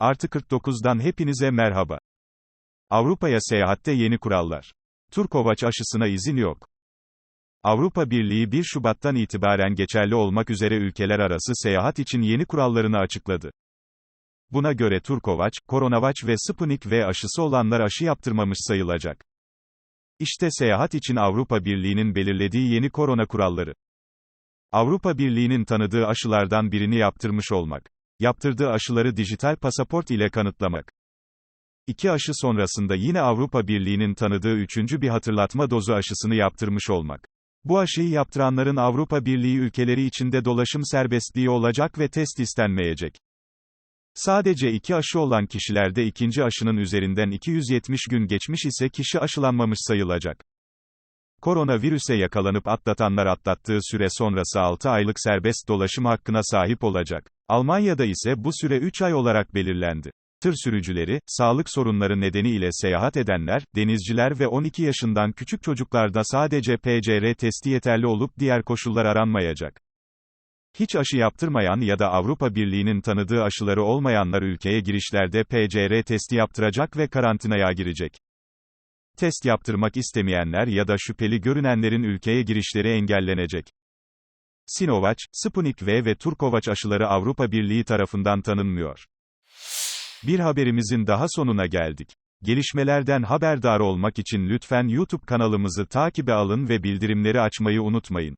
Artı 49'dan hepinize merhaba. Avrupa'ya seyahatte yeni kurallar. Turkovaç aşısına izin yok. Avrupa Birliği 1 Şubat'tan itibaren geçerli olmak üzere ülkeler arası seyahat için yeni kurallarını açıkladı. Buna göre Turkovaç, Koronavaç ve Sputnik V aşısı olanlar aşı yaptırmamış sayılacak. İşte seyahat için Avrupa Birliği'nin belirlediği yeni korona kuralları. Avrupa Birliği'nin tanıdığı aşılardan birini yaptırmış olmak. Yaptırdığı aşıları dijital pasaport ile kanıtlamak. İki aşı sonrasında yine Avrupa Birliği'nin tanıdığı üçüncü bir hatırlatma dozu aşısını yaptırmış olmak. Bu aşıyı yaptıranların Avrupa Birliği ülkeleri içinde dolaşım serbestliği olacak ve test istenmeyecek. Sadece iki aşı olan kişilerde ikinci aşının üzerinden 270 gün geçmiş ise kişi aşılanmamış sayılacak. Koronavirüse yakalanıp atlatanlar atlattığı süre sonrası 6 aylık serbest dolaşım hakkına sahip olacak. Almanya'da ise bu süre 3 ay olarak belirlendi. Tır sürücüleri, sağlık sorunları nedeniyle seyahat edenler, denizciler ve 12 yaşından küçük çocuklarda sadece PCR testi yeterli olup diğer koşullar aranmayacak. Hiç aşı yaptırmayan ya da Avrupa Birliği'nin tanıdığı aşıları olmayanlar ülkeye girişlerde PCR testi yaptıracak ve karantinaya girecek. Test yaptırmak istemeyenler ya da şüpheli görünenlerin ülkeye girişleri engellenecek. Sinovac, Sputnik V ve Turkovaç aşıları Avrupa Birliği tarafından tanınmıyor. Bir haberimizin daha sonuna geldik. Gelişmelerden haberdar olmak için lütfen YouTube kanalımızı takibe alın ve bildirimleri açmayı unutmayın.